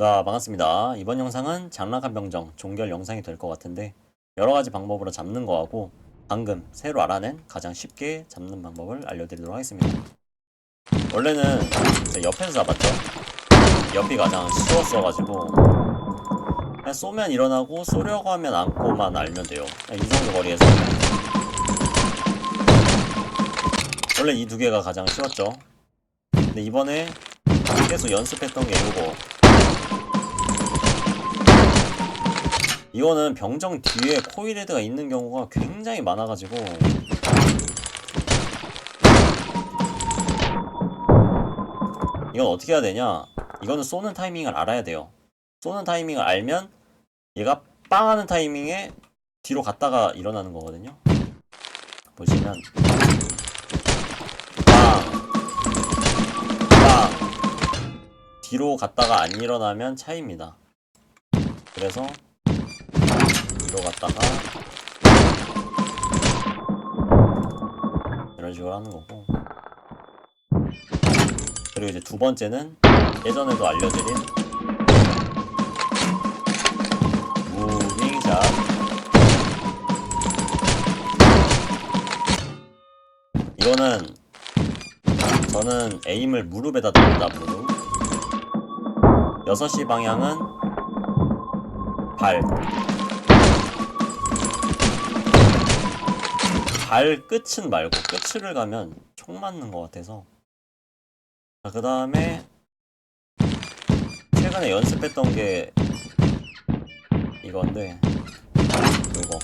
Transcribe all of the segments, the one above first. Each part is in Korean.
자, 반갑습니다. 이번 영상은 장락한 병정 종결 영상이 될 것 같은데 여러 가지 방법으로 잡는 거하고 방금 새로 알아낸 가장 쉽게 잡는 방법을 알려드리도록 하겠습니다. 원래는 옆에서 잡았죠. 옆이 가장 쉬웠어가지고 그냥 쏘면 일어나고 쏘려고 하면 안고만 알면 돼요. 이 정도 거리에서 원래 이 두 개가 가장 쉬웠죠. 근데 이번에 계속 연습했던 게 이거 이거는 병정 뒤에 코일 헤드가 있는 경우가 굉장히 많아가지고. 이건 어떻게 해야 되냐? 이거는 쏘는 타이밍을 알아야 돼요. 쏘는 타이밍을 알면 얘가 빵 하는 타이밍에 뒤로 갔다가 일어나는 거거든요. 보시면. 뒤로 갔다가 안 일어나면 차이입니다. 그래서 뒤로 갔다가 이런 식으로 하는 거고. 그리고 이제 두 번째는 예전에도 알려드린 무빙샷 이거는 저는 에임을 무릎에다 둡니다 무릎. 6시 방향은 발. 발 끝은 말고 끝을 가면 총 맞는 것 같아서. 자, 그 다음에 최근에 연습했던 게 이건데, 이거.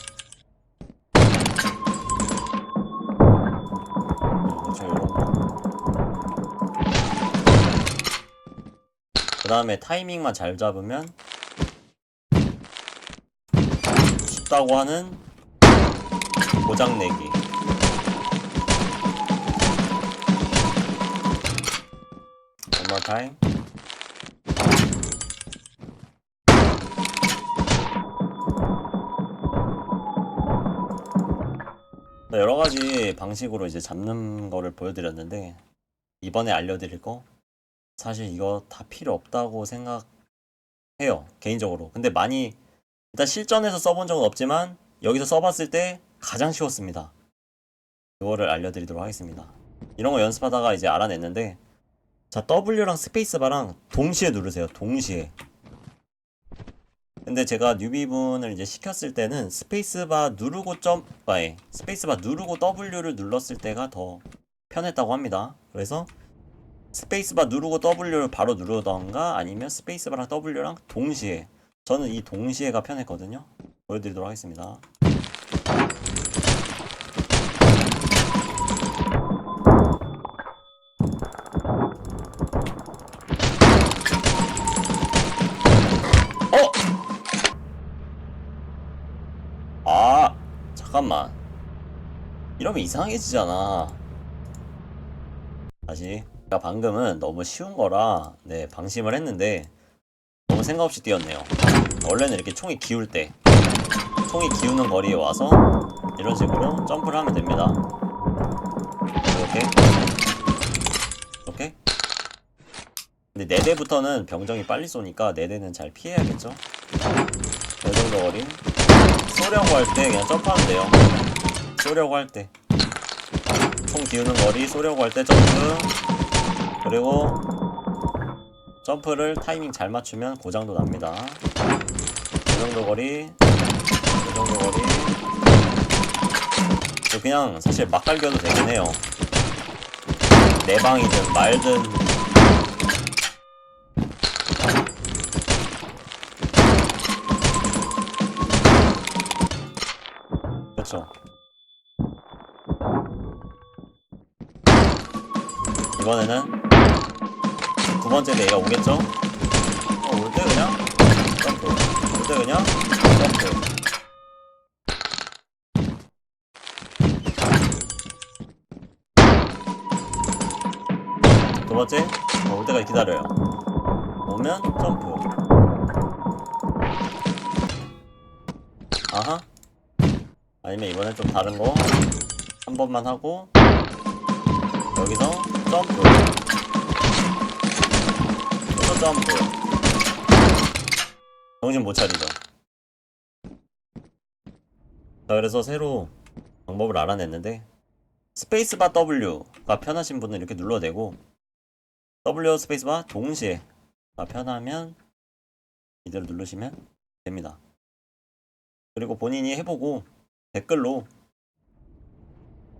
그 다음에 타이밍만 잘 잡으면 쉽다고 하는 고장내기 One more time 네, 여러 가지 방식으로 이제 잡는 거를 보여드렸는데 이번에 알려드릴 거 사실 이거 다 필요 없다고 생각해요. 개인적으로. 근데 많이 일단 실전에서 써본 적은 없지만 여기서 써봤을 때 가장 쉬웠습니다. 이거를 알려드리도록 하겠습니다. 이런 거 연습하다가 이제 알아냈는데 자 W랑 스페이스바랑 동시에 누르세요. 동시에. 근데 제가 뉴비분을 이제 시켰을 때는 스페이스바 누르고 점, 아예 스페이스바 누르고 W를 눌렀을 때가 더 편했다고 합니다. 그래서 스페이스바 누르고 W를 바로 누르던가 아니면 스페이스바랑 W랑 동시에 저는 이 동시에가 편했거든요 보여드리도록 하겠습니다 잠깐만 이러면 이상해지잖아 다시 제가 방금은 너무 쉬운 거라 네 방심을 했는데 너무 생각 없이 뛰었네요. 원래는 이렇게 총이 기울 때 총이 기우는 거리에 와서 이런 식으로 점프를 하면 됩니다. 이렇게 이렇게 근데 네 대부터는 병정이 빨리 쏘니까 네 대는 잘 피해야겠죠. 이 정도 거리 쏘려고 할 때 그냥 점프하면 돼요. 쏘려고 할 때 총 기우는 거리 쏘려고 할 때 점프 그리고 점프를 타이밍 잘 맞추면 고장도 납니다. 이 정도 거리, 이 정도 거리. 그냥 사실 막 갈겨도 되긴 해요. 내방이든 말든. 그렇죠. 이번에는 두 번째 데이가 오겠죠? 어, 올때 그냥 점프. 올 때 그냥 점프. 두 번째, 어, 올 때까지 기다려요. 오면 점프. 아니면 이번엔 좀 다른 거 한 번만 하고 여기서 점프. 또 점프. 정신 못 차리죠. 자, 그래서 새로 방법을 알아냈는데 스페이스바 W가 편하신 분은 이렇게 눌러대고 W 스페이스바 동시에 가 편하면 이대로 누르시면 됩니다. 그리고 본인이 해보고 댓글로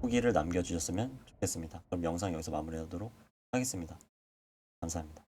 후기를 남겨주셨으면 좋겠습니다. 그럼 영상 여기서 마무리하도록 하겠습니다. 감사합니다.